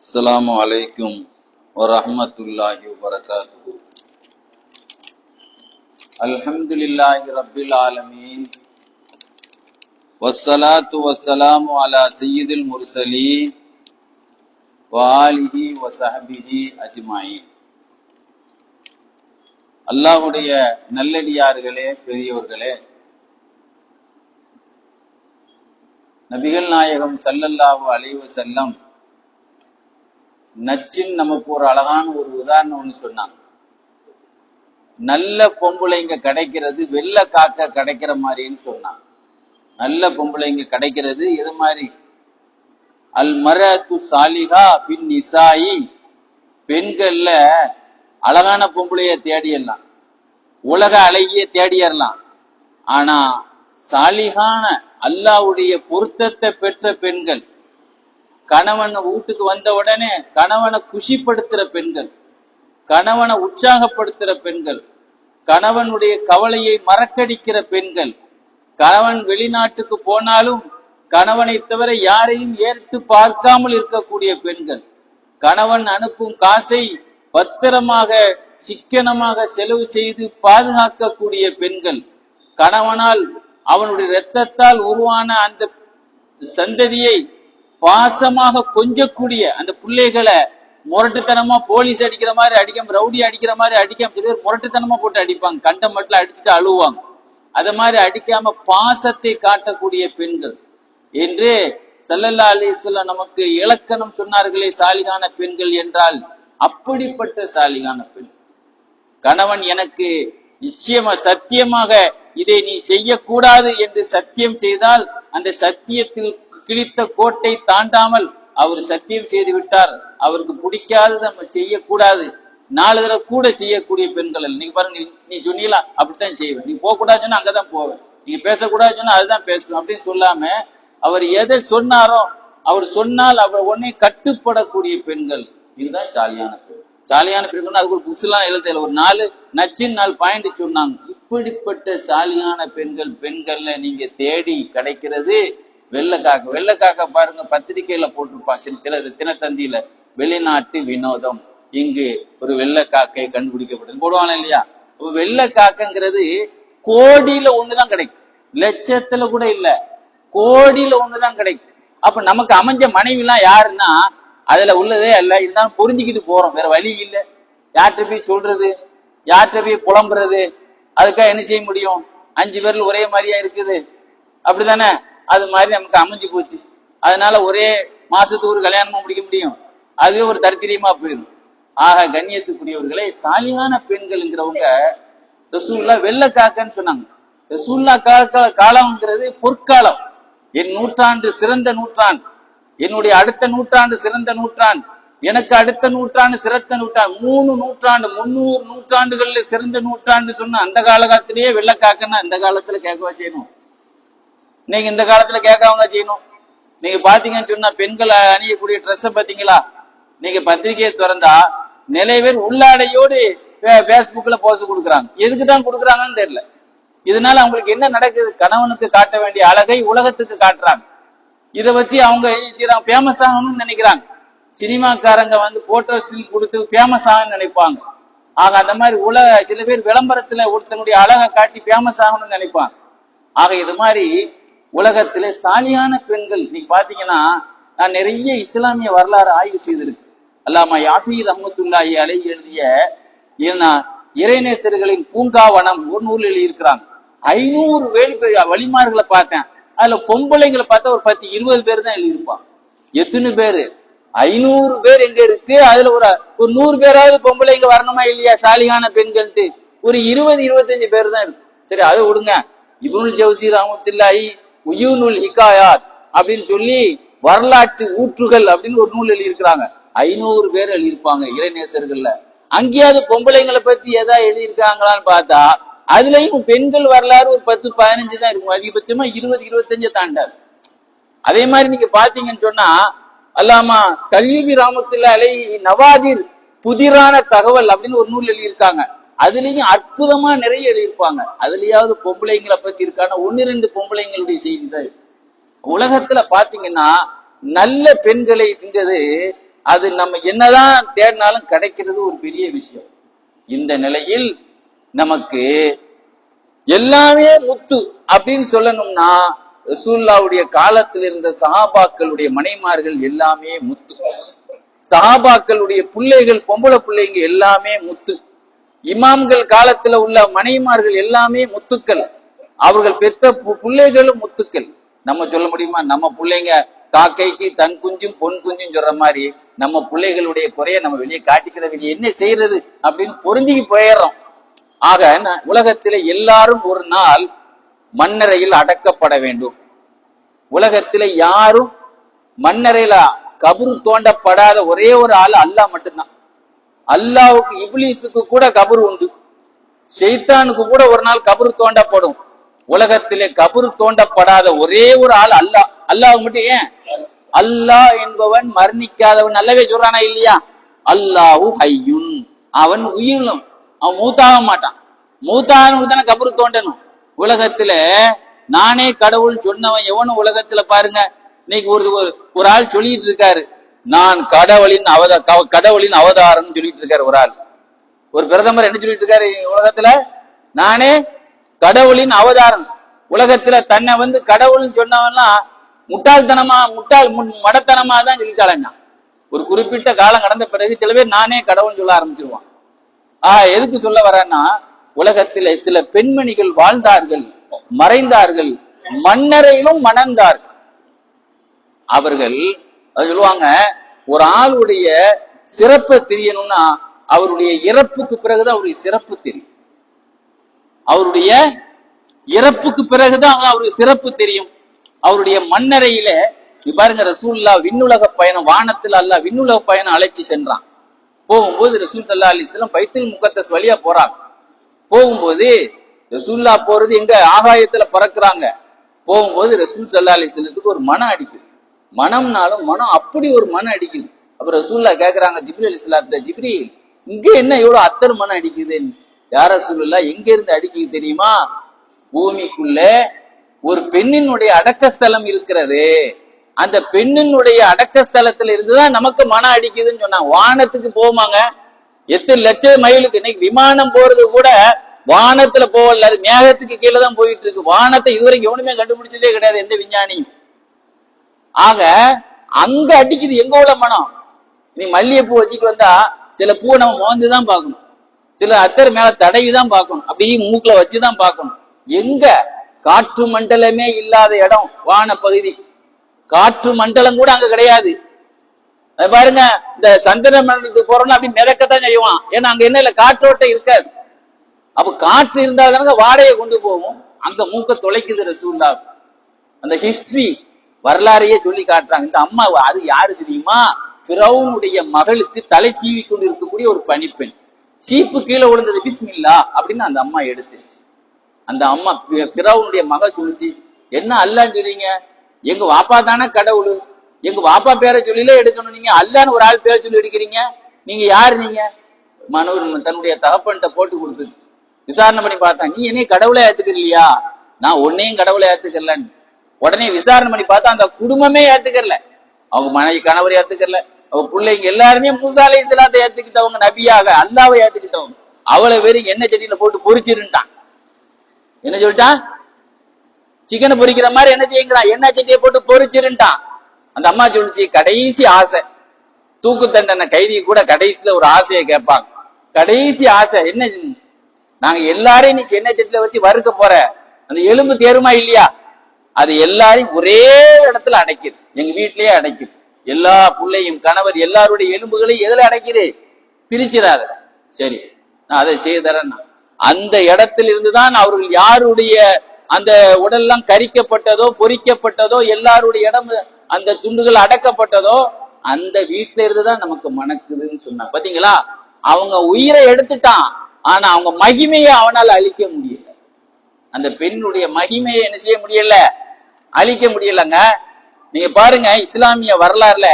السلام عليكم ورحمة الله وبركاته الحمد لله رب العالمين والصلاة والسلام على سيد المرسلين وآله وصحبه أجمعين அல்லாஹுடைய நல்லடியார்களே பெரியவர்களே நபிகள் நாயகம் ஸல்லல்லாஹு அலைஹி வஸல்லம் நச்சின் நமக்கு ஒரு அழகான ஒரு உதாரணம் ஒண்ணு சொன்னாங்க. நல்ல பொம்பளைங்க கிடைக்கிறது வெள்ளை காக்க கிடைக்கிற மாதிரின்னு சொன்னாங்க. நல்ல பொம்பளைங்க கிடைக்கிறது எது மாதிரி? அல் மரத்து சாலிகா பின் இசாயி பெண்கள்ல அழகான பொம்பளைய தேடிடலாம் உலக அழகிய தேடிடலாம் ஆனா சாலிகான அல்லாவுடைய பொருத்தத்தை பெற்ற பெண்கள் கணவன் வீட்டுக்கு வந்த உடனே கணவனை குஷிப்படுத்துற பெண்கள் கணவனை உற்சாகப்படுத்துற பெண்கள் கணவனுடைய கவலையை மறக்கடிக்கிற பெண்கள் கணவன் வெளிநாட்டுக்கு போனாலும் கணவனை தவிர யாரையும் ஏற்று பார்க்காமல் இருக்கக்கூடிய பெண்கள் கணவன் அனுப்பும் காசை பத்திரமாக சிக்கனமாக செலவு செய்து பாதுகாக்கக்கூடிய பெண்கள் கணவனால் அவனுடைய இரத்தத்தால் உருவான அந்த சந்ததியை பாசமாக கொஞ்சக்கூடிய அந்த பிள்ளைகளை முரட்டுத்தனமா போலீஸ் அடிக்கிற மாதிரி அடிக்காம ரவுடி அடிக்கிற மாதிரி அடிக்காம சில பேர் முரட்டுத்தனமா போட்டு அடிப்பாங்க. கண்டம் மட்டும் அடிச்சுட்டு அழுவாங்க. அத மாதிரி அடிக்காம பாசத்தை காட்டக்கூடிய பெண்கள். என்று சல்லல்லா அலிஸ்ல நமக்கு இலக்கணம் சொன்னார்களே சாலிகான பெண்கள் என்றால் அப்படிப்பட்ட சாலிகான பெண். கணவன் எனக்கு நிச்சயமா சத்தியமாக இதை நீ செய்யக்கூடாது என்று சத்தியம் செய்தால் அந்த சத்தியத்தில் கிழித்த கோட்டை தாண்டாமல் அவர் சத்தியம் செய்து விட்டார். அவருக்கு பிடிக்காது நம்ம செய்யக்கூடாது. நாலு தடவை கூட செய்யக்கூடிய பெண்கள் அல்ல நீங்க பாருங்க நீ- நீ சொன்னீங்களா? அப்படித்தான் செய்வேன். நீ போக கூடாது சொன்னா அங்கதான் போவேன். நீங்க பேசக்கூடாது சொன்னா அதுதான் பேசுவேன் அப்படின்னு சொல்லாம அவர் எதை சொன்னாரோ அவர் சொன்னால் அவர் உடனே கட்டுப்படக்கூடிய பெண்கள். இதுதான் சாலியான பெண். சாலியான பெண்கள் அதுக்கு ஒரு புக்ஸ்லாம் எழுதல ஒரு நாலு நச்சின் நாள் பாயிண்ட் சொன்னாங்க. இப்படிப்பட்ட சாலியான பெண்கள் பெண்கள்ல நீங்க தேடி கிடைக்கிறது வெள்ளைக்காக்க வெள்ளைக்காக்க பாருங்க பத்திரிகையில போட்டிருப்பான் தின தினத்தந்தியில. வெளிநாட்டு வினோதம். இங்கு ஒரு வெள்ளைக்காக்கை கண்டுபிடிக்கப்பட்டது. போடுவாங்க இல்லையா? வெள்ளக்காக்கங்கிறது கோடியில ஒண்ணுதான் கிடைக்கும். லட்சத்துல கூட இல்ல. கோடியில ஒண்ணுதான் கிடைக்கும். அப்ப நமக்கு அமைஞ்ச மனைவி எல்லாம் யாருன்னா அதுல உள்ளதே அல்ல. இருந்தாலும் புரிஞ்சுக்கிட்டு போறோம். வேற வழி இல்ல. யார்கிட்ட போய் சொல்றது? யார்கிட்ட போய் புலம்புறது? அதுக்காக என்ன செய்ய முடியும்? அஞ்சு பேர்ல ஒரே மாதிரியா இருக்குது. அப்படிதானே அது மாதிரி நமக்கு அமைஞ்சு போச்சு. அதனால ஒரே மாசத்துக்கு ஒரு கல்யாணமா முடிக்க முடியும். அதுவே ஒரு தரித்திரியமா போயிடும். ஆக கண்ணியத்துக்குரியவர்களே சாலியான பெண்கள்ங்கிறவங்க ரசூல்லா வெள்ளை காக்கன்னு சொன்னாங்க. ரசூல்லா காக்க காலம்ங்கிறது பொற்காலம். என் நூற்றாண்டு சிறந்த நூற்றாண்டு என்னுடைய அடுத்த நூற்றாண்டு சிறந்த நூற்றாண்டு எனக்கு அடுத்த நூற்றாண்டு சிறந்த நூற்றாண்டு மூணு நூற்றாண்டு முன்னூறு நூற்றாண்டுகள்ல சிறந்த நூற்றாண்டு சொன்ன அந்த காலகத்திலேயே வெள்ளக்காக்கன்னு அந்த காலத்துல கேட்கவா செய்யணும்? நீங்க இந்த காலத்துல கேட்காம செய்யணும். நீங்க பாத்தீங்கன்னு சொன்னா பெண்கள் அணியக்கூடிய ட்ரெஸ் பாத்தீங்களா? நீங்க பத்திரிகையை திறந்தா நிறைய பேர் உள்ளாடையோடு பேஸ்புக்ல போஸ்ட் கொடுக்குறாங்க. எதுக்கு தான் கொடுக்குறாங்கன்னு தெரியல. இதனால அவங்களுக்கு என்ன நடக்குது? கணவனுக்கு காட்ட வேண்டிய அழகை உலகத்துக்கு காட்டுறாங்க. இதை வச்சு அவங்க ஃபேமஸ் ஆகணும்னு நினைக்கிறாங்க. சினிமாக்காரங்க வந்து போட்டோ ஸ்டில் கொடுத்து ஃபேமஸ் ஆகணும்னு நினைப்பாங்க. ஆக அந்த மாதிரி உலக சில பேர் விளம்பரத்துல ஒருத்தனுடைய அழகை காட்டி ஃபேமஸ் ஆகணும்னு நினைப்பாங்க. ஆக இது மாதிரி உலகத்திலே சாலியான பெண்கள் நீங்க பாத்தீங்கன்னா நான் நிறைய இஸ்லாமிய வரலாறு ஆய்வு செய்திருக்கு. அல்லாமா யாஃபி ரஹமத்துல்லாஹி அலை எழுதிய ஏன்னா இறைநேசர்களின் பூங்காவனம் ஒரு நூல் எழுதியிருக்கிறாங்க. ஐநூறு வேலி வழிமார்களை பார்த்தேன். அதுல பொம்பளைங்களை பார்த்தா ஒரு பத்து இருபது பேர் தான் எழுதியிருப்பான் எத்தனை பேரு? ஐநூறு பேர் எங்க இருக்கு? அதுல ஒரு ஒரு நூறு பேராவது பொம்பளைங்க வரணுமா இல்லையா? சாலிகான பெண்கள்ட்டு ஒரு இருபது இருபத்தஞ்சு பேர் தான் இருக்கு. சரி அதை விடுங்க. இபுல் ஜவுசி ரஹமத்துல்லாஹி உயூனுல் ஹிகாயாத் அப்படின்னு சொல்லி வரலாற்று ஊற்றுகள் அப்படின்னு ஒரு நூல் எழுதியிருக்கிறாங்க. ஐநூறு பேர் எழுதியிருப்பாங்க இறைநேசர்கள்ல. அங்கேயாவது பொம்பளைங்களை பத்தி எதா எழுதியிருக்காங்களான்னு பார்த்தா அதுலயும் பெண்கள் வரலாறு ஒரு பத்து பதினஞ்சு தான் இருக்கும். அதிகபட்சமா இருபது இருபத்தஞ்சு தாண்டாது. அதே மாதிரி நீங்க பாத்தீங்கன்னு சொன்னா அல்லாமா கல்யூபி ராமத்துல அலை நவாதிர் புதிரான தகவல் அப்படின்னு ஒரு நூல் எழுதியிருக்காங்க. அதுலயும் அற்புதமா நிறைய எழுதியிருப்பாங்க. அதுலயாவது பொம்பளைங்களை பத்தி இருக்கான ஒன்னு ரெண்டு பொம்பளைங்களுடைய செய்தி தான் உலகத்துல பாத்தீங்கன்னா நல்ல பெண்களை இருந்தது அது நம்ம என்னதான் தேடினாலும் கிடைக்கிறது ஒரு பெரிய விஷயம். இந்த நிலையில் நமக்கு எல்லாமே முத்து அப்படின்னு சொல்லணும்னா ரசூல்லாவுடைய காலத்தில் இருந்த சஹாபாக்களுடைய மனைமார்கள் எல்லாமே முத்து. சஹாபாக்களுடைய பிள்ளைகள் பொம்பளை பிள்ளைங்க எல்லாமே முத்து. இமாம்கள் காலத்துல உள்ள மனைமார்கள் எல்லாமே முத்துக்கள். அவர்கள் பெற்ற பிள்ளைகளும் முத்துக்கள். நம்ம சொல்ல முடியுமா? நம்ம பிள்ளைங்க காக்கைக்கு தன் குஞ்சும் பொன் குஞ்சும் சொல்ற மாதிரி நம்ம பிள்ளைகளுடைய குறைய நம்ம வெளியே காட்டிக்கிறது இல்லையே. என்ன செய்யறது அப்படின்னு பொருந்திக்கு போயிடுறோம். ஆக ந- எல்லாரும் ஒரு நாள் மண்ணறையில் அடக்கப்பட வேண்டும். உலகத்துல யாரும் மண்ணறையில கபரு தோண்டப்படாத ஒரே ஒரு ஆள் அல்லா மட்டும்தான். அல்லாவுக்கு இப்லீஸுக்கு கூட கபர் உண்டு. ஷெய்தானுக்கு கூட ஒரு நாள் கபரு தோண்டப்படும். உலகத்திலே கபர் தோண்டப்படாத ஒரே ஒரு ஆள் அல்லாஹ் அல்லாஹ் மட்டும் ஏன்? அல்லாஹ் என்பவன் மரணிக்காதவன். நல்லவே சொல்றானா இல்லையா? அல்லாஹு ஹையுன். அவன் உயிரும் அவன் மூத்தாக மாட்டான். மூத்தானவனுக்கு தானே கபரு தோண்டணும். உலகத்துல நானே கடவுள் சொன்னவன் எவனும் உலகத்துல பாருங்க. இன்னைக்கு ஒரு- ஒரு ஆள் சொல்லிட்டு இருக்காரு. நான் கடவுளின் அவத கடவுளின் அவதாரம்னு சொல்லிட்டு இருக்காரு ஒரு ஆள். ஒரு பிரதமர் என்ன சொல்லிட்டு இருக்காரு உலகத்துல? நானே கடவுளின் அவதாரம். உலகத்துல தன்னை வந்து கடவுள்னு சொன்னவன்லாம் முட்டாள்தனமா முட்டாள் மடத்தனமா தான் சொல்லிட்டு அலைஞ்சான் ஒரு குறிப்பிட்ட காலம் கடந்த பிறகு சில பேர் நானே கடவுள் சொல்ல ஆரம்பிச்சிருவான். ஆஹ் எதுக்கு சொல்ல வரேன்னா உலகத்தில சில பெண்மணிகள் வாழ்ந்தார்கள் மறைந்தார்கள் மன்னரையிலும் மணந்தார்கள். அவர்கள் அது சொல்லுவாங்க ஒரு ஆளுடைய சிறப்பை தெரியணும்னா அவருடைய இறப்புக்கு பிறகுதான் அவருடைய சிறப்பு தெரியும். அவருடைய இறப்புக்கு பிறகுதான் அவருடைய சிறப்பு தெரியும். அவருடைய மண்ணறையில நீ பாருங்க ரசூல்லா விண்ணுலக பயணம் வானத்துல அல்ல விண்ணுலக பயணம் அழைச்சு சென்றான். போகும்போது ரசூல் சல்லா அலிஸ்லாம் பைத்தில் முகத்தஸ் வழியா போறாங்க. போகும்போது ரசூல்லா போறது எங்க ஆகாயத்துல பறக்குறாங்க. போகும்போது ரசூல் சல்லா அலிஸ்லத்துக்கு ஒரு மனம் அடிக்குது. மனம்னாலும் மனம் அப்படி ஒரு மனம் அடிக்குது. அப்புறம் ரசூல்லா கேக்குறாங்க ஜிப்ரி அலி இஸ்லாத்த ஜிப்ரி இங்க என்ன இவ்வளவு அத்தர் மனம் அடிக்குதுன்னு யார ரசூலுல்லா எங்க இருந்து அடிக்குது தெரியுமா? பூமிக்குள்ள ஒரு பெண்ணினுடைய அடக்கஸ்தலம் இருக்கிறது. அந்த பெண்ணினுடைய அடக்கஸ்தலத்துல இருந்துதான் நமக்கு மனம் அடிக்குதுன்னு சொன்னாங்க. வானத்துக்கு போமாங்க. எத்தனை லட்சம் மைலுக்கு இன்னைக்கு விமானம் போறது கூட வானத்துல போகல. அது மேகத்துக்கு கீழே தான் போயிட்டு இருக்கு. வானத்தை இதுவரைக்கும் எவனுமே கண்டுபிடிச்சதே கிடையாது எந்த விஞ்ஞானியும். ஆக அங்க அடிக்குது எங்க உள்ள மனம்? நீ மல்லிகைப்பூ வச்சுட்டு வந்தா சில பூவை நம்ம மோந்து தான் பார்க்கணும். சில அத்தர் மேல தடவி தான் பார்க்கணும். அப்படியே மூக்குல வச்சுதான் பார்க்கணும். எங்க? காற்று மண்டலமே இல்லாத இடம் வான பகுதி. காற்று மண்டலம் கூட அங்க கிடையாது. பாருங்க இந்த சந்திர மண்டலத்துக்கு போறோம்னா அப்படி மிதக்கத்தான் செய்வான். ஏன்னா அங்க என்ன இல்ல காற்றோட்டம் இருக்காது. அப்ப காற்று இருந்தால் தானங்க வாடையை கொண்டு போகும். அங்க மூக்க தொலைக்குது ரசூல்லா அந்த ஹிஸ்டரி வரலாறையே சொல்லி காட்டுறாங்க. இந்த அம்மா அது யாரு தெரியுமா? பிரவுனுடைய மகளுக்கு தலை சீவி கொண்டு இருக்கக்கூடிய ஒரு பணிப்பெண் சீப்பு கீழே விழுந்தது பிஸ்மில்லா அப்படின்னு அந்த அம்மா எடுத்துச்சு. அந்த அம்மா பிரவுனுடைய மக சொல்லிச்சு என்ன அல்லான்னு சொல்றீங்க? எங்க வாப்பா தானே கடவுள். எங்க வாப்பா பேரை சொல்லிலே எடுக்கணும். நீங்க அல்லான்னு ஒரு ஆள் பேரை சொல்லி எடுக்கிறீங்க. நீங்க யாரு நீங்க? மனோர் தன்னுடைய தகப்பன்கிட்ட போட்டு கொடுத்து விசாரணை பண்ணி பார்த்தா நீ என்னையும் கடவுளை ஏத்துக்கலையா நான் உன்னையும் கடவுளை ஏத்துக்கலன்னு. உடனே விசாரணை பண்ணி பார்த்தா அந்த குடும்பமே ஏத்துக்கல அவங்க மனைவி கணவர் ஏத்துக்கல அவங்க பிள்ளைங்க எல்லாருமே மூசாலை இஸ்லாத்தை ஏத்துக்கிட்டவங்க நபியாக அல்லாவை ஏத்துக்கிட்டவங்க. அவ்வளவு வெறும் எண்ணெய் செடியில போட்டு பொறிச்சிருந்தான். என்ன சொல்லிட்டான்? சிக்கனை பொரிக்கிற மாதிரி என்ன செய்யுங்கிறான் எண்ணெய் சட்டியை போட்டு பொறிச்சிருந்தான். அந்த அம்மா சொல்லிச்சு கடைசி ஆசை. தூக்கு தண்டனை கைதி கூட கடைசியில ஒரு ஆசையை கேட்பாங்க. கடைசி ஆசை என்ன? நாங்க எல்லாரையும் நீ சென்னை செட்டில வச்சு வறுக்க போற. அந்த எலும்பு தேருமா இல்லையா? அது எல்லாரையும் ஒரே இடத்துல அடைக்குது. எங்க வீட்லயே அடைக்குது. எல்லா பிள்ளையும் கணவர் எல்லாருடைய எலும்புகளையும் எதுல அடைக்குது? பிரிச்சிடாத. சரி நான் அதை செய்து தரேன் அந்த இடத்துல இருந்துதான் அவர்கள் யாருடைய அந்த உடல்லாம் கரிக்கப்பட்டதோ பொறிக்கப்பட்டதோ எல்லாருடைய இடம் அந்த துண்டுகள் அடக்கப்பட்டதோ அந்த வீட்டில இருந்துதான் நமக்கு மணக்குதுன்னு சொன்னாங்க பாத்தீங்களா? அவங்க உயிரை எடுத்துட்டான். ஆனா அவங்க மகிமையை அவனால அழிக்க முடியல. அந்த பெண்ணுடைய மகிமையை என்ன செய்ய முடியல? அழிக்க முடியலங்க. நீங்க பாருங்க இஸ்லாமிய வரலாறுல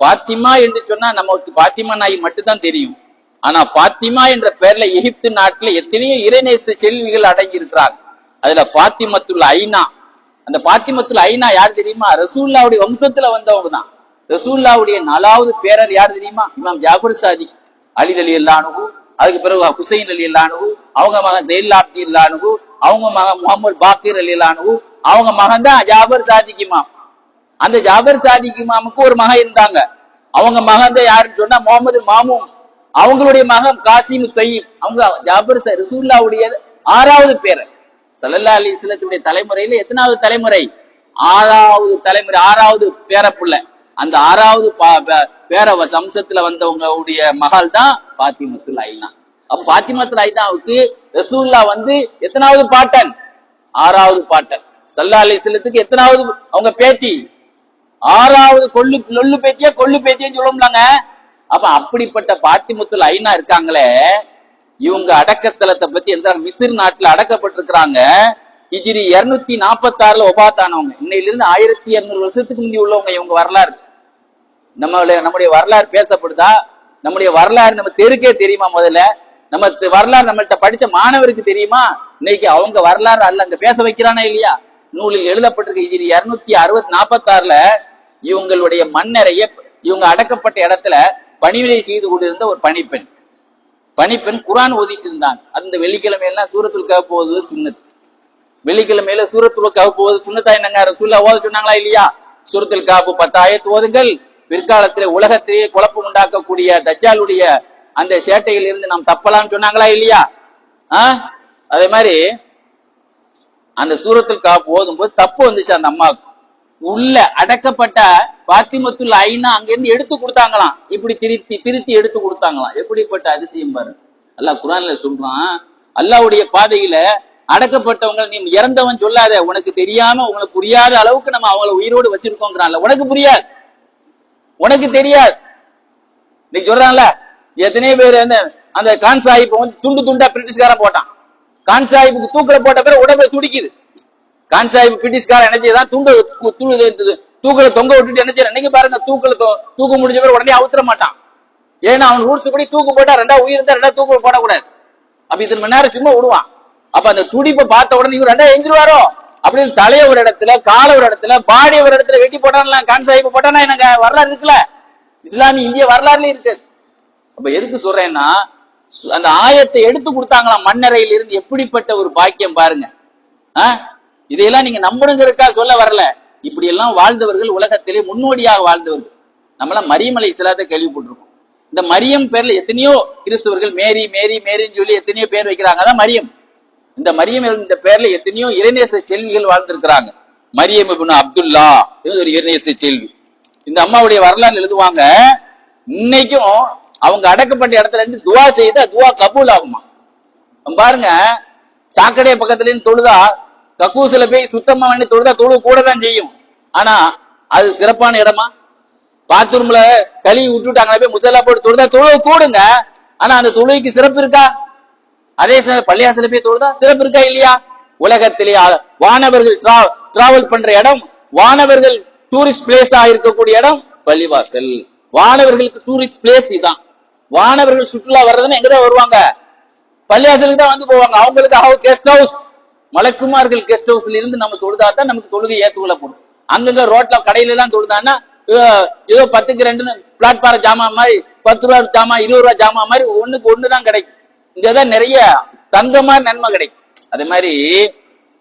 பாத்திமா என்று சொன்னா நமக்கு பாத்திமா நாய் மட்டும்தான் தெரியும். ஆனா பாத்திமா என்ற பெயர்ல எகிப்து நாட்டுல எத்தனையோ இறைநேச செல்விகள் அடங்கி இருக்கிறாங்க அதுல பாத்திமத்துல ஐனா. அந்த பாத்திமத்துல ஐனா யார் தெரியுமா? ரசூல்லாவுடைய வம்சத்துல வந்தவங்க தான். ரசூல்லாவுடைய நாலாவது பேரர் யார் தெரியுமா? இமாம் ஜாஃபர் சாதி அலி அலி அல்லானு அதுக்கு பிறகு ஹுசைன் அலி அல்லானு அவங்க மகன் ஜெயில் ஆப்தி அல்லானு அவங்க மகன் முகமது பாக்கீர் அலி அல்லானு அவங்க மகன் தான் ஜாபர் சாதிக் இமாம். அந்த ஜாபர் சாதிக் இமாமுக்கு ஒரு மகன் இருந்தாங்க. அவங்க மகன் தான் யாருன்னு சொன்னா முகமது மாமும் அவங்களுடைய மகன் காசிம் தொய்யீப் அவங்க ஜாபர் ச- ஆறாவது பேர் சல்லல்லா அலி இஸ்லத்துடைய தலைமுறையில எத்தனாவது தலைமுறை? ஆறாவது தலைமுறை ஆறாவது பேரப்புள்ள. அந்த ஆறாவது பா- பேர சம்சத்துல வம்சத்துல வந்தவங்களுடைய மகள் தான் பாத்திமத்துல் ஐனா அப்ப பாத்திமத்துல் ஐனாவுக்கு ரசூல்லா வந்து எத்தனாவது பாட்டன்? ஆறாவது பாட்டன். சல்லா அலி இஸ்லத்துக்கு எத்தனாவது அவங்க பேத்தி? ஆறாவது கொள்ளு லொல்லு பேத்தியா கொள்ளு பேத்தியன்னு சொல்லும்லாங்க அப்ப அப்படிப்பட்ட பாத்திமுத்துல ஐநா இருக்காங்களே இவங்க அடக்க ஸ்தலத்தை பத்தி எந்த மிசிர் நாட்டுல அடக்கப்பட்டிருக்கிறாங்க? ஹிஜ்ரி இருநூத்தி நாற்பத்தி ஆறுல ஒபாத்தானவங்க. இன்னையிலிருந்து ஆயிரத்தி இருநூறு வருஷத்துக்கு முந்தி உள்ளவங்க இவங்க வரலாறு. நம்மளுடைய நம்முடைய வரலாறு பேசப்படுதா? நம்முடைய வரலாறு நம்ம தெருக்கே தெரியுமா முதல்ல? நம்ம வரலாறு நம்மள்ட்ட படிச்ச மாணவருக்கு தெரியுமா? இன்னைக்கு அவங்க வரலாறு அல்ல அங்க பேச வைக்கிறானா இல்லையா? நூலில் எழுதப்பட்டிருக்க இது இருநூத்தி அறுபத்தி நாற்பத்தி ஆறுல இவங்களுடைய மன்னரைய இவங்க அடக்கப்பட்ட இடத்துல பணிவிடை செய்து கொண்டிருந்த ஒரு பணிப்பெண். பணிப்பெண் குரான் ஓதிட்டு இருந்தாங்க. அந்த வெள்ளிக்கிழமை எல்லாம் சூரத்துல் கஹ் போகுது சுன்னத். வெள்ளிக்கிழமையில சூரத்துல் கஹ் போகுது சுன்னத்தா என்னங்க? ரசூல்லா ஓத சொன்னாங்களா இல்லையா? சூரத்தில் காப்பு பத்தாயிரத்து ஓதுங்கள். பிற்காலத்திலே உலகத்திலேயே குழப்பம் உண்டாக்கக்கூடிய தச்சாலுடைய அந்த சேட்டையில் இருந்து நாம் தப்பலாம்னு சொன்னாங்களா இல்லையா? ஆஹ் அதே மாதிரி அந்த சூரத்தில் காப்பு ஓதும்போது தப்பு வந்துச்சு அந்த அம்மாவுக்கு. உள்ள அடக்கப்பட்ட பாத்திமத்துல் ஐனா அங்கிருந்து எடுத்து கொடுத்தாங்களாம். இப்படி திருத்தி திருத்தி எடுத்து கொடுத்தாங்களாம். எப்படிப்பட்ட அதிசயம் பாரு. அல்லாஹ் குரான்ல சொல்றான் அல்லாவுடைய பாதையில அடக்கப்பட்டவங்க நீ இறந்தவன் சொல்லாத. உனக்கு தெரியாம உங்களுக்கு புரியாத அளவுக்கு நம்ம அவங்கள உயிரோடு வச்சிருக்கோங்கிறான்ல உனக்கு புரியாது. உனக்கு தெரியாது. நீ சொல்றான்ல எத்தனையோ பேர் அந்த அந்த கான் சாஹிப் வந்து துண்டு துண்டா பிரிட்டிஷ்காரன் போட்டான். கான் சாஹிப்புக்கு தூக்கில போட்ட பிறகு உடம்புல துடிக்குது. கான் சாஹிப் பிரிட்டிஷ்கார என்ன செய்யதான் துண்டு கு- தூக்கல தொங்க விட்டுட்டு என்ன செய்யறான்? நீங்க பாருங்க தூக்கில தூக்கு முடிஞ்ச பிறகு உடனே அவுத்துற மாட்டான். ஏன்னா அவன் ரூல்ஸ் படி தூக்கு போட்டா ரெண்டா உயிர் இருந்தா ரெண்டா தூக்கு போடக்கூடாது. அப்ப இத்தனை மணி நேரம் சும்மா விடுவான். அப்ப அந்த துடிப்பை பார்த்த உடனே இவர் ரெண்டா எஞ்சிருவாரோ அப்படின்னு தலைய ஒரு இடத்துல கால ஒரு இடத்துல பாடி ஒரு இடத்துல வெட்டி போட்டான்லாம் கான் சாஹிப் போட்டானா? எனக்கு வரலாறு இருக்குல்ல? இஸ்லாமிய இந்திய வரலாறுல இருக்கு. அப்ப எதுக்கு சொல்றேன்னா அந்த ஆயத்தை எடுத்து கொடுத்தாங்களாம் மண்ணறையில இருந்து எப்படிப்பட்ட ஒரு பாக்கியம் பாருங்க. இதையெல்லாம் நீங்க நம்பணுங்கிறதுக்காக சொல்ல வரல. இப்படி எல்லாம் வாழ்ந்தவர்கள் உலகத்திலே முன்னோடியாக வாழ்ந்தவர்கள். நம்மளாம் மரியமலை இஸ்லாத்தை கேள்விப்பட்டிருக்கோம். இந்த மரியம் பேர்ல எத்தனையோ கிறிஸ்தவர்கள் மேரி மேரி மேரின்னு சொல்லி எத்தனையோ பேர் வைக்கிறாங்க. அதான் மரியம். இந்த மரியம் இந்த பேர்ல எத்தனையோ இறைநேச செல்விகள் வாழ்ந்திருக்கிறாங்க. மரியம் அப்துல்லா. ஒரு இறைநேச செல்வி. இந்த அம்மாவுடைய வரலாறு எழுதுவாங்க இன்னைக்கும் அவங்க அடக்கப்பட்ட இடத்துல இருந்து துவா செய்தா துவா கபூல் ஆகுமா? பாருங்க சாக்கடை பக்கத்துல இருந்து தொழுதா கக்கூசில போய் சுத்தமா பண்ணி தொழுதா தொழு கூட தான் செய்யும். ஆனா அது சிறப்பான இடமா? பாத்ரூம்ல கழுவி விட்டுட்டாங்க போய் முசல்லா போட்டு தொழுதா தொழு கூடுங்க. ஆனா அந்த தொழுகைக்கு சிறப்பு இருக்கா? அதே சமயம் பள்ளியாசல போய் தொழுதா சிறப்பு இருக்கா இல்லையா? உலகத்திலே வானவர்கள் டிராவல் பண்ற இடம் வானவர்கள் டூரிஸ்ட் பிளேஸா இருக்கக்கூடிய இடம் பள்ளிவாசல். வானவர்களுக்கு டூரிஸ்ட் பிளேஸ் இதான் வானவர்கள் சுற்றுலா வர்றதுன்னு எங்கதான் வருவாங்க? பள்ளியாசலுக்கு தான் வந்து போவாங்க. அவங்களுக்கு கெஸ்ட் ஹவுஸ் மலக்குமார்கள் கெஸ்ட் ஹவுஸ்ல இருந்து நம்ம தொழுதா தான் நமக்கு தொழுகை ஏற்றுக்கொள்ளப்படும் அங்கங்க ரோட்ல கடையில எல்லாம் தொழுதான்னா ஏதோ- பத்துக்கு ரெண்டுன்னு பிளாட்பார ஜாமா மாதிரி பத்து ரூபா ஜாமா இருபது ரூபா ஜாமா மாதிரி ஒண்ணுக்கு ஒண்ணு தான் கிடைக்கும். இங்கதான் நிறைய தங்கமா நன்மை கிடைக்கும். அதே மாதிரி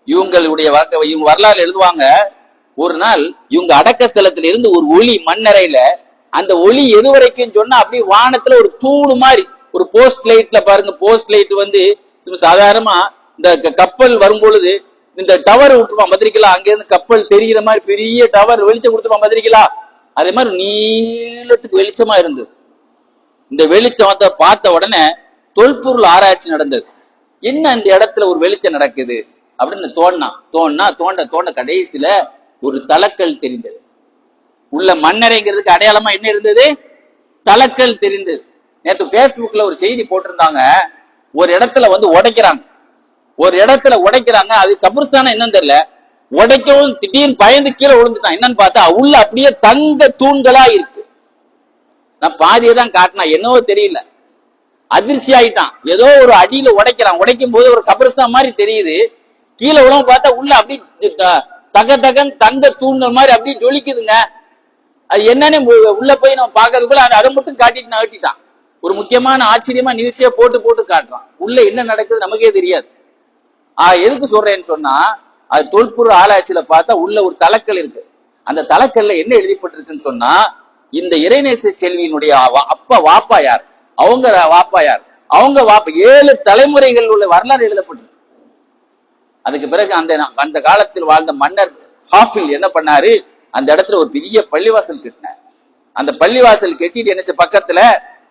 இவங்களுடைய இவங்க வரலாறு எழுதுவாங்க ஒரு நாள் இவங்க அடக்க ஸ்தலத்திலிருந்து ஒரு ஒளி மண்ணறையில அந்த ஒளி எது வரைக்கும் சொன்னா அப்படியே வானத்துல ஒரு தூணு மாதிரி ஒரு போஸ்ட் லைட்ல பாருங்க போஸ்ட் லைட் வந்து சாதாரணமா இந்த க- கப்பல் வரும் பொழுது இந்த டவர் விட்டுருப்பான் பத்திரிக்கலாம் அங்க இருந்து கப்பல் தெரிகிற மாதிரி பெரிய டவர் வெளிச்சம் கொடுத்துருப்பான் பத்திரிக்கலாம் அதே மாதிரி நீளத்துக்கு வெளிச்சமா இருந்தது. இந்த வெளிச்சத்தை பார்த்த உடனே தொல்பொருள் ஆராய்ச்சி நடந்தது. என்ன இந்த இடத்துல ஒரு வெளிச்சம் நடக்குது? அப்படின்னு தோண்டினா தோண்டினா தோண்ட தோண்ட கடைசியில ஒரு தலக்கல் தெரிந்தது. உள்ள மண்ணறைங்கிறதுக்கு அடையாளமா என்ன இருந்தது? தலக்கல் தெரிந்தது. நேற்று பேஸ்புக்ல ஒரு செய்தி போட்டிருந்தாங்க. ஒரு இடத்துல வந்து உடைக்கிறாங்க. ஒரு இடத்துல உடைக்கிறாங்க. அது கபர்ஸ்தானா என்னன்னு தெரியல. உடைக்கவும் திடீர்னு பயந்து கீழே விழுந்துட்டான். என்னன்னு பார்த்தா உள்ள அப்படியே தங்க தூண்களா இருக்கு. நான் பாதியை தான் காட்டினா என்னவோ தெரியல. அதிர்ச்சி ஆயிட்டான். ஏதோ ஒரு அடியில உடைக்கிறான். உடைக்கும் போது ஒரு கபரஸ்தான் மாதிரி தெரியுது. கீழே உழவு பார்த்தா உள்ள அப்படி த- தக தகன் தங்க தூண்கள் மாதிரி அப்படியே ஜொலிக்குதுங்க. அது என்னன்னு உள்ள போய் நம்ம பார்க்கறதுக்குள்ள அதை அதை மட்டும் காட்டிட்டு நகட்டிட்டான் ஒரு முக்கியமான ஆச்சரியமா நிகழ்ச்சியா போட்டு போட்டு காட்டுறான். உள்ள என்ன நடக்குது நமக்கே தெரியாது. ஆஹ் எதுக்கு சொல்றேன்னு சொன்னா அது தொல்பொருள் ஆராய்ச்சியில பார்த்தா உள்ள ஒரு தலக்கல் இருக்கு. அந்த தலக்கல்ல என்ன எழுதிப்பட்டிருக்குன்னு சொன்னா இந்த இறைநேச செல்வியினுடைய அப்பா வாப்பா யார்? அவங்க வாப்பா யார்? அவங்க வாப்பா ஏழு தலைமுறைகள் உள்ள வரலாறு எழுதப்பட்டிருக்கு. அதுக்கு பிறகு அந்த அந்த காலத்தில் வாழ்ந்த மன்னர் ஹாஃபில் என்ன பண்ணாரு? அந்த இடத்துல ஒரு பெரிய பள்ளிவாசல் கட்டினார். அந்த பள்ளிவாசல் கட்டிட்டு என்ன பக்கத்துல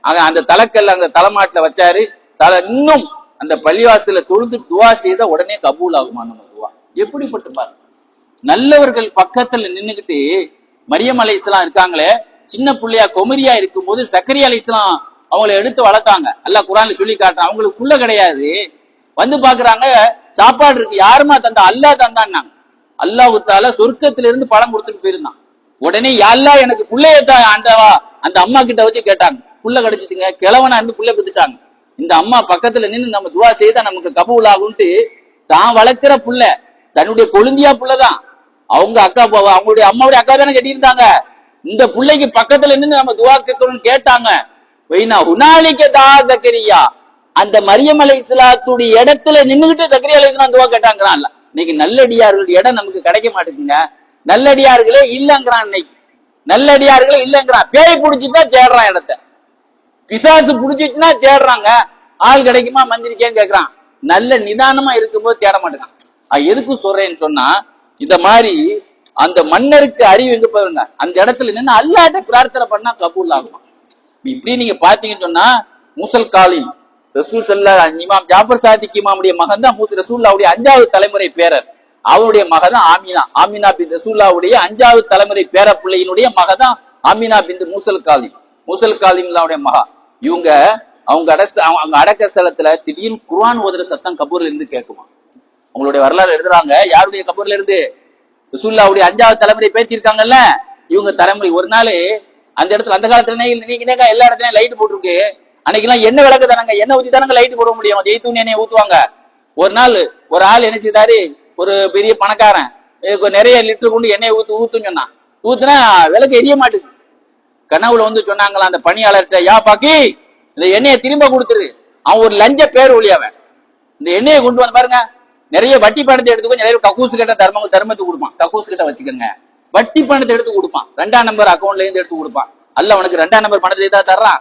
அங்க அந்த தலைக்கல்ல அங்க தலைமாட்டுல வச்சாரு. தலை இன்னும் அந்த பள்ளிவாசல தொழுது துவா செய்த உடனே கபூல் ஆகுமா நம்ம துவா? எப்படிப்பட்டு பாருங்க நல்லவர்கள் பக்கத்துல நின்னுகிட்டு மரியம் அலை இருக்காங்களே சின்ன பிள்ளையா கொமரியா இருக்கும்போது சக்கரி அலை அவங்கள எடுத்து வளர்த்தாங்க. அல்லாஹ் குரான்ல சொல்லி காட்டுறான் அவங்களுக்குள்ள கிடையாது. வந்து பாக்குறாங்க சாப்பாடு இருக்கு யாருமா தந்தா? அல்லா தந்தான்னாங்க. அல்லாஹு தால சொர்க்கத்துல இருந்து பழம் கொடுத்துட்டு போயிருந்தான். உடனே யாழ்லா எனக்கு புள்ளைய ஆண்டவா? அந்த அம்மா கிட்ட வச்சு கேட்டாங்க. புள்ள கிடைச்சிட்டுங்க கிழவனா இருந்து புள்ள பெத்துட்டாங்க. இந்த அம்மா பக்கத்துல நின்னு நம்ம துவா செய்தா நமக்கு கபூல் ஆகும்ட்டு தான் வளர்க்கிற புள்ள தன்னுடைய கொழுந்தியா புள்ளதான் அவங்க அக்கா போ- அவங்களுடைய அம்மாவுடைய அக்கா தானே கட்டியிருந்தாங்க. இந்த பிள்ளைக்கு பக்கத்துல நின்னு நம்ம துவா கேட்கணும்னு கேட்டாங்க. வைனா ஹுனாலிக்க தா தக்கரியா அந்த மரியம் அலை இஸ்லாத்துடைய இடத்துல நின்னுகிட்டு தக்கரியா அலை இஸ்லாம் துவா கேட்டாங்கிறான்ல. இன்னைக்கு நல்லடியார்கள் இடம் நமக்கு கிடைக்க மாட்டேங்குங்க நல்லடியார்களே இல்லைங்கிறான் இன்னைக்கு. நல்லடியார்களே இல்லைங்கிறான். பேய் பிடிச்சிட்டா தேடுறான் இடத்த. பிசாசு புடிச்சிச்சுன்னா தேடுறாங்க. ஆள் கிடைக்குமா மந்திரிக்கேன்னு கேட்கறான் நல்ல நிதானமா இருக்கும்போது தேட மாட்டேங்கான் எதுக்கு சொல்றேன்னு சொன்னா இந்த மாதிரி அந்த மன்னருக்கு அறிவு எங்க பாருங்க. அந்த இடத்துல நின்று அல்லாட்ட பிரார்த்தனை பண்ணா கபூல் ஆகும் இப்படி நீங்க பாத்தீங்கன்னு சொன்னா முசல் காலின் ரசூல் சல்லா இமாம் ஜாஃபர் சாதிக் இமாமுடைய மகன் தான் மூசு ரசூல்லாவுடைய அஞ்சாவது தலைமுறை பேரர். அவருடைய மக தான் ஆமினா. ஆமினா பின் ரசூல்லாவுடைய அஞ்சாவது தலைமுறை பேர பிள்ளையினுடைய மக தான் ஆமினா பின் மூசல் காலிம். மூசல் காலிம்லாவுடைய மகா. இவங்க அவங்க அடஸ்த அவங்க அடக்க ஸ்தலத்துல திடீர்னு குர்ஆன் ஓதுற சத்தம் கபூர்ல இருந்து கேட்குமா அவங்களுடைய வரலாறு எழுதுறாங்க. யாருடைய கபூர்ல இருந்து? ரசூல்லாவுடைய அஞ்சாவது தலைமுறை பேசியிருக்காங்கல்ல இவங்க தலைமுறை ஒரு நாள் அந்த இடத்துல அந்த காலத்துல நீங்க நீங்க எல்லா இடத்துலயும் லைட் போட்டிருக்கு. அன்னைக்கெல்லாம் என்ன விளக்கு தானங்க? எண்ணெய் ஊத்தி தானங்க லைட் போட முடியும்? ஜெய்தூன் எண்ணெய் ஊத்துவாங்க. ஒரு நாள் ஒரு ஆள் என்ன செய்தாரு? ஒரு பெரிய பணக்காரன். நிறைய லிட்டர் கொண்டு எண்ணெய் ஊத்து ஊத்துன்னு சொன்னான். ஊத்துனா விளக்கு எரிய மாட்டுது. கனவுல வந்து சொன்னாங்களா அந்த பணியாளர்கிட்ட யா பாக்கி இந்த எண்ணெயை திரும்ப கொடுத்துரு. அவன் ஒரு லஞ்ச பேர் ஒழியாவன் அவன். இந்த எண்ணெயை கொண்டு வந்து பாருங்க. நிறைய வட்டி பணத்தை எடுத்துக்கோ நிறைய கக்கூசு கிட்ட தர்ம தர்மத்துக்கு கொடுப்பான். கக்கூசு கிட்ட வச்சுக்கோங்க. வட்டி பணத்தை எடுத்து கொடுப்பான். ரெண்டாம் நம்பர் அக்கௌண்ட்ல இருந்து எடுத்து கொடுப்பான். அல்ல உனக்கு ரெண்டாம் நம்பர் பணத்தை தான் தர்றான்.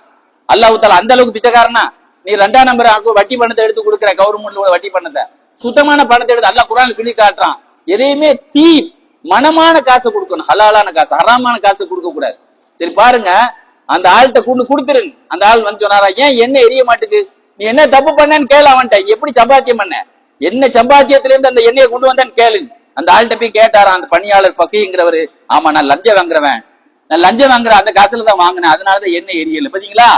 அல்லாஹ் அந்த அளவுக்கு பிச்சைக்காரனா? நீ ரெண்டாம் நம்பர் வட்டி பணத்தை எடுத்து கொடுக்குற கவர்மெண்ட்ல வட்டி பணத்தை. சுத்தமான பணத்தை எடுத்து அல்லாஹ் குரான் சொல்லி காட்டுறான். எதையுமே தீ மனமான காசை கொடுக்கணும். ஹலாலான காசு ஹராமான காசு கொடுக்க கூடாது சரி பாருங்க. அந்த ஆள்கிட்ட கொண்டு கொடுத்துருங்க. அந்த ஆள் வந்து சொன்னாரா ஏன் என்ன எரிய மாட்டுக்கு? நீ என்ன தப்பு பண்ணன்னு கேளு அவன்கிட்ட. எப்படி சம்பாத்தியம் பண்ண? என்ன சம்பாத்தியத்துல இருந்து அந்த எண்ணெயை கொண்டு வந்தான்னு கேளு. அந்த ஆள்கிட்ட போய் கேட்டாராம் அந்த பணியாளர் பக்கிங்கிறவரு ஆமா நான் லஞ்சம் வாங்குறவன். நான் லஞ்சம் வாங்குற அந்த காசுல தான் வாங்கினேன். அதனாலதான் எண்ணெய் எரியல. பாத்தீங்களா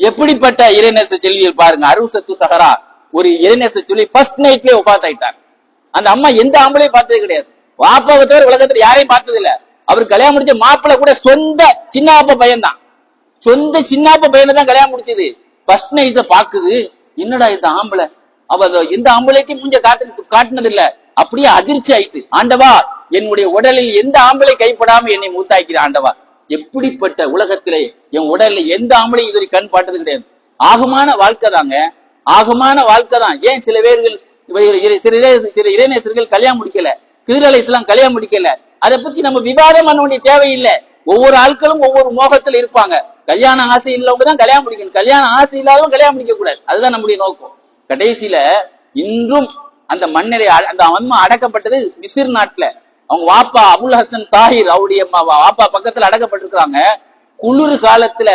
எப்படிப்பட்ட இறைநேச செல்வியில் பாருங்க அருசத்து சஹரா ஒரு இறைநேச செல்வி ஃபர்ஸ்ட் நைட்லயே ஒபாத் ஆயிட்டாங்க அந்த அம்மா எந்த ஆம்பளையும் பார்த்தது கிடையாது. வாப்பாவை தவிர உலகத்துல யாரையும் பார்த்தது இல்ல அவர் கல்யாணம் முடிச்ச மாப்பிள்ள கூட சொந்த சின்ன அப்பா பையன் தான் சொந்த சின்னாப்ப பையனை தான் கல்யாணம் முடிச்சது. ஃபர்ஸ்ட் நைட்ல பாக்குது என்னடா இந்த ஆம்பளை? அவ எந்த ஆம்பளைக்கும் மூஞ்ச காட்டு காட்டினது இல்ல அப்படியே அதிர்ச்சி ஆயிட்டு ஆண்டவா என்னுடைய உடலில் எந்த ஆம்பளை கைப்படாம என்னை மூத்தாக்கிற ஆண்டவா? எப்படிப்பட்ட உலகத்திலே என் உடல்ல எந்த ஆம்பளையும் இதுவரை கண் பாட்டது கிடையாது. ஆகமான வாழ்க்கை தாங்க. ஆகமான வாழ்க்கை தான். ஏன் சில பேர்கள் சில இறைநேசர்கள் கல்யாணம் முடிக்கல? திருநலை இஸ்லாம் கல்யாணம் முடிக்கல. அதை பத்தி நம்ம விவாதம் பண்ண வேண்டிய தேவையில்லை. ஒவ்வொரு ஆட்களும் ஒவ்வொரு மோகத்துல இருப்பாங்க. கல்யாண ஆசை இல்லவங்க தான் கல்யாணம் முடிக்கணும். கல்யாண ஆசை இல்லாதவங்க கல்யாணம் முடிக்க கூடாது அதுதான் நம்முடைய நோக்கம். கடைசியில இன்றும் அந்த மண்ணிலை அ- அந்த அம்மா அடக்கப்பட்டது மிசிர் நாட்டுல. அவங்க வாப்பா அபுல் ஹசன் தாஹிர் அவருடைய வாப்பா பக்கத்துல அடக்கப்பட்டிருக்கிறாங்க. குளிர் காலத்துல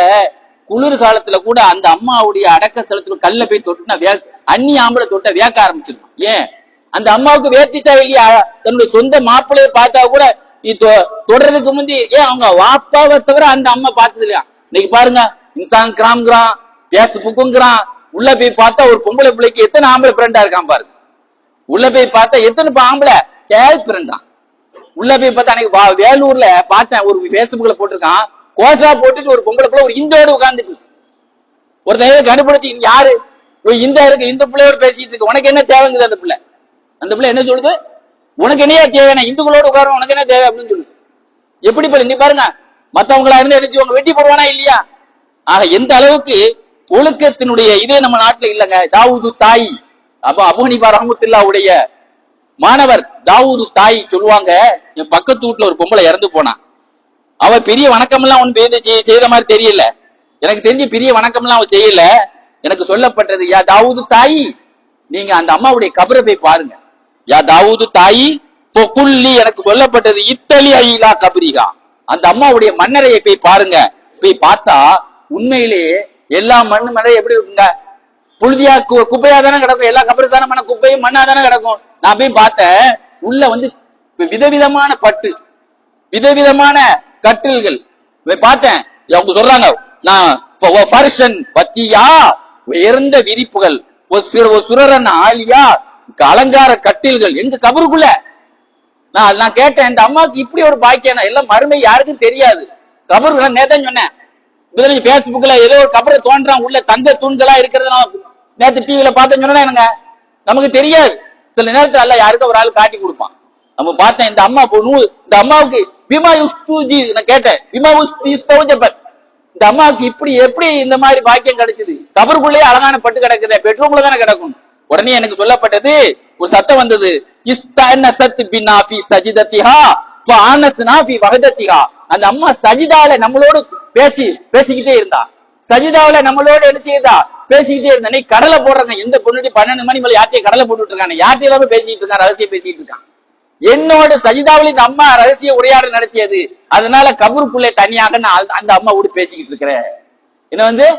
குளிர் காலத்துல கூட அந்த அம்மாவுடைய அடக்க ஸ்தலத்துல கல்ல போய் தொட்டுனா வே அந்நி ஆம்பளை தொட்ட வேக்க ஆரம்பிச்சிருக்கும் ஏன்? அந்த அம்மாவுக்கு வேர்த்திச்சா இல்லையா? தன்னுடைய சொந்த மாப்பிள்ளைய பார்த்தா கூட நீ தொ- தொடர்றதுக்கு முந்தி ஏன் அவங்க வாப்பாவை தவிர அந்த அம்மா பார்த்தது இல்லையா? இன்னைக்கு பாருங்க இன்சாங் கிராம்ங்கிறான் பேஸ்புக்குங்கிறான் உள்ள போய் பார்த்தா ஒரு பொம்பளை பிள்ளைக்கு எத்தனை ஆம்பளை ஃப்ரெண்டா இருக்கான் பாருங்க. உள்ள போய் பார்த்தா எத்தனை ஆம்பளை? கேள் ஃப்ரெண்டா உள்ள போய் பார்த்தா அன்னைக்கு வேலூர்ல பார்த்தேன். ஒரு பேஸ்புக்ல போட்டிருக்கான். கோசா போட்டுட்டு ஒரு பொம்பளை பிள்ளை ஒரு இந்தோடு உட்கார்ந்துட்டு. ஒரு தடவை கண்டுபிடிச்சி யாரு? இந்த இருக்கு இந்த பிள்ளையோட பேசிட்டு இருக்கு. உனக்கு என்ன தேவைங்குது அந்த பிள்ளை? அந்த பிள்ளை என்ன சொல்லுது? உனக்கு என்னையா தேவை? இந்துக்களோட உட்காரம் உனக்கு என்ன தேவை? அப்படின்னு சொல்லுது. எப்படி பிள்ளை நீ பாருங்க. மத்தவங்களா இருந்து எடுத்து வெட்டி போடுவானா இல்லையா? ஆக எந்த அளவுக்கு ஒழுக்கத்தினுடைய இதே நம்ம நாட்டுல இல்லைங்க. தாவூது தாய். அப்ப அபுனிபா ரஹமத்துல்லாவுடைய மாணவர் தாவூது தாய் சொல்லுவாங்க என் பக்கத்து வீட்டுல ஒரு பொம்பளை இறந்து போனான் அவ பெரிய வணக்கம் எல்லாம் செய்த செய்த மாதிரி தெரியல. எனக்கு தெரிஞ்சு பெரிய வணக்கம் எல்லாம் அவன் செய்யல. எனக்கு சொல்லப்பட்டது யா தாவூது தாய் நீங்க அந்த அம்மாவுடைய கபரை போய் பாருங்க. யா தாவூது தாய் பொக்குள்ளி எனக்கு சொல்லப்பட்டது இத்தலி ஐலா கபரிகா. அந்த அம்மாவுடைய மண்ணறையை போய் பாருங்க. போய் பார்த்தா உண்மையிலேயே எல்லா மண் மழை எப்படி இருக்குங்க? புழுதியா கு- குப்பையா தானே கிடக்கும். எல்லா கபரிஸ்தானமான குப்பையும் மண்ணா தானே கிடக்கும். நான் போய் பார்த்தேன் உள்ள வந்து விதவிதமான பட்டு விதவிதமான கட்டில்கள். பார்த்தேன். அவங்க சொல்றாங்க நான் பத்தியா? உயர்ந்த விரிப்புகள். ஒரு சுரரன் ஆலியா? அலங்கார கட்டில்கள். எங்க கபருக்குள்ள? நான் நான் கேட்டேன் இந்த அம்மாவுக்கு இப்படி ஒரு பாக்கியம் எல்லாம் மறுமை யாருக்கும் தெரியாது. கபருக்குள்ள நேதான் சொன்னேன். பேஸ்புக்ல ஏதோ ஒரு கபரை தோன்றான். உள்ள தங்க தூண்களா இருக்கிறத நான் நேத்து டிவியில பார்த்தேன்னு சொன்னா என்னங்க? நமக்கு தெரியாது. சில நேரத்துல அல்ல யாருக்கும் ஒரு ஆள் காட்டி கொடுப்பான். நம்ம பார்த்தேன் இந்த அம்மா நூல் இந்த அம்மாவுக்கு பிமா யுஸ்தூஜி நான் கேட்டேன். பிமா உஸ்தூஜபத் இந்த அம்மாவுக்கு இப்படி எப்படி இந்த மாதிரி பாக்கியம் கிடைச்சது? கபருக்குள்ளேயே அழகான பட்டு கிடக்குது பெட்ரூம்ல தானே கிடக்கும். உடனே எனக்கு சொல்லப்பட்டது ஒரு சத்தம் வந்தது. சத்து பின்னா சஜிதத்திஹா அந்த அம்மா சஜிதால நம்மளோட பேசி பேசிக்கிட்டே இருந்தா. சஜிதாவுல நம்மளோட எடுத்துதா பேசிக்கிட்டே இருந்தா கடலை போடுறாங்க. எந்த பொண்ணுட்டி பன்னெண்டு மணி மேல யார்ட்டையும் கடலை போட்டுட்டு இருக்காங்க யார்ட்டையும் இல்லாம பேசிட்டு இருக்கான் ரகசியம் பேசிட்டு இருக்கான் என்னோட சஜிதாவளின் இந்த அம்மா ரகசிய உரையாடல் நடத்தியது. அதனால கபருக்குள்ளே தனியாக நான் அந்த- அம்மா கூட பேசிக்கிட்டு இருக்கிறேன். என்ன வந்து?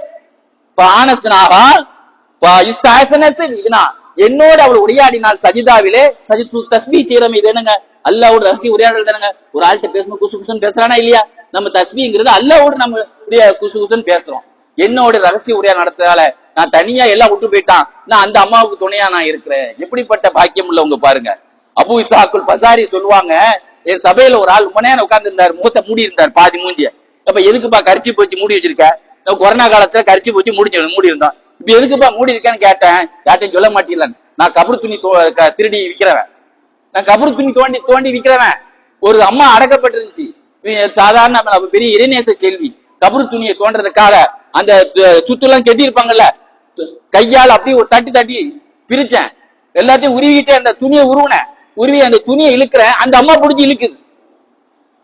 என்னோட அவள் உரையாடினால் சஜிதாவிலே சஜித்து தஸ்மி செய்யறோம் இது என்னங்க? அல்லாவோட ரகசிய உரையாடல் தானங்க? ஒரு ஆள்கிட்ட பேசணும் குசு குசுன்னு பேசுறானா இல்லையா? நம்ம தஸ்மிங்கிறது அல்லாவோட நம்ம உடைய குசு குசுன்னு பேசுறோம். என்னோட ரகசிய உரையா நடத்ததால நான் தனியா எல்லாம் விட்டு போயிட்டான். நான் அந்த அம்மாவுக்கு துணையா நான் இருக்கிறேன். எப்படிப்பட்ட பாக்கியம் உள்ளவங்க பாருங்க. அபு இசாக்குல் பசாரி சொல்லுவாங்க என் சபையில ஒரு ஆள் ரொம்ப நேரம் உட்கார்ந்து இருந்தார் முகத்தை மூடி இருந்தார் பாதி மூஞ்சிய. அப்ப எதுக்குப்பா கரிச்சி போச்சு மூடி வச்சிருக்க? கொரோனா காலத்துல கரிச்சி போச்சு மூடி மூடி இருந்தோம் இப்ப எதுக்குப்பா மூடி இருக்கேன்னு கேட்டேன். யார்ட்டையும் சொல்ல மாட்டீங்களா நான் கபர் துணி தோ- திருடி விக்கிறவன். நான் கபர் துணி தோண்டி தோண்டி விக்கிறவன். ஒரு அம்மா அடக்கப்பட்டிருந்துச்சு. சாதாரண பெரிய இறைநேச செல்வி. கபரு துணியை தோன்றதுக்காக அந்த சுத்துலாம் சுத்தெல்லாம் கெட்டியிருப்பாங்கல்ல. கையால் அப்படியே ஒரு தட்டி தட்டி பிரிச்சேன். எல்லாத்தையும் உருவிக்கிட்டே அந்த துணியை உருவினேன். உருவி அந்த துணியை இழுக்கிறேன். அந்த அம்மா பிடிச்சி இழுக்குது.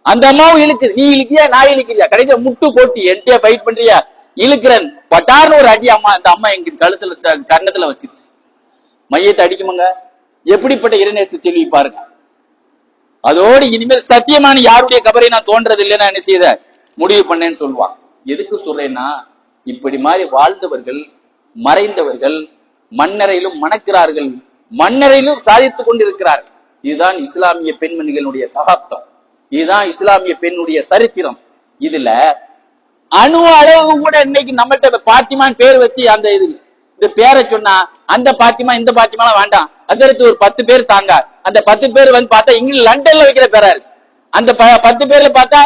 அந்த அம்மாவும் இழுக்குது. நீ இழுக்கியா நான் இழுக்கிறியா? கடைசியா முட்டு போட்டி என்கிட்ட ஃபைட் பண்றியா? இழுக்கிறேன். பட்டார்னு ஒரு அடி அம்மா அந்த அம்மா எங்க கழுத்துல கன்னத்துல வச்சிருச்சு. மையத்தை அடிக்குமாங்க? எப்படிப்பட்ட இறைநேச செல்வி பாருங்க. அதோடு இனிமேல் சத்தியமான யாருடைய கபரை நான் தோன்றது இல்லைன்னா என்ன செய்த முடிவு பண்ணேன்னு சொல்லுவான். எதுக்கு சொல்றேன்னா இப்படி மாதிரி வாழ்ந்தவர்கள் மறைந்தவர்கள் மண்ணறையிலும் மணக்கிறார்கள் மண்ணறையிலும் சாதித்துக் கொண்டிருக்கிறார்கள். இதுதான் இஸ்லாமிய பெண்மணிகளுடைய சகாப்தம். இதுதான் இஸ்லாமிய பெண்ணுடைய சரித்திரம். இதுல அணு அளவு கூட இன்னைக்கு நம்மள்ட்ட பாத்திமான் பேர் வச்சு அந்த இது இந்த பேரை சொன்னா அந்த பாத்திமா இந்த பாத்திமாலாம் வேண்டாம். அதற்கு ஒரு பத்து பேர் தாங்க அந்த பத்து பேர் வந்து பார்த்தா இங்கிலாந்து லண்டன்ல வைக்கிற பேரா இருக்கு. அந்த ப- பத்து பேர்ல பார்த்தா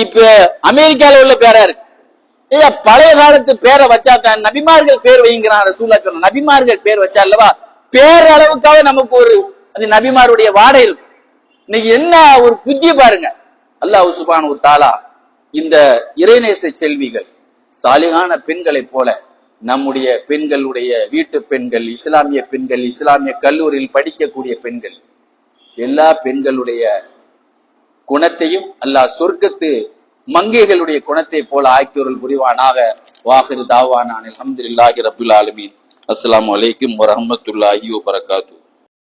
இப்ப அமெரிக்கால உள்ள பேரா இருக்கு. ஐயா பழைய காலத்து பேரை வச்சா தான் நபிமார்கள் பேர் வைங்கிறான் ரசூல்லா சொன்ன நபிமார்கள் பேர் வச்சா அல்லவா? பேர் அளவுக்காக நமக்கு ஒரு அந்த நபிமாருடைய வாடை இருக்கும். இன்னைக்கு என்ன ஒரு புத்திய பாருங்க. அல்லாஹ் சுபானு தாலா இந்த இறைநேச செல்விகள் சாலிகான பெண்களைப் போல நம்முடைய பெண்களுடைய வீட்டு பெண்கள் இஸ்லாமிய பெண்கள் இஸ்லாமிய கல்லூரியில் படிக்கக்கூடிய பெண்கள் எல்லா பெண்களுடைய குணத்தையும் அல்லாஹ் சொர்க்கத்து மங்கைகளுடைய குணத்தை போல ஆக்கியோர்கள் புரிவானாக. வாஹிரு தாவானான் அலமதுல்லாஹி ரபுல் ஆலமீன். அஸ்லாம் வலைக்கும் வரமத்துல்லாஹி வபரகாத்துஹு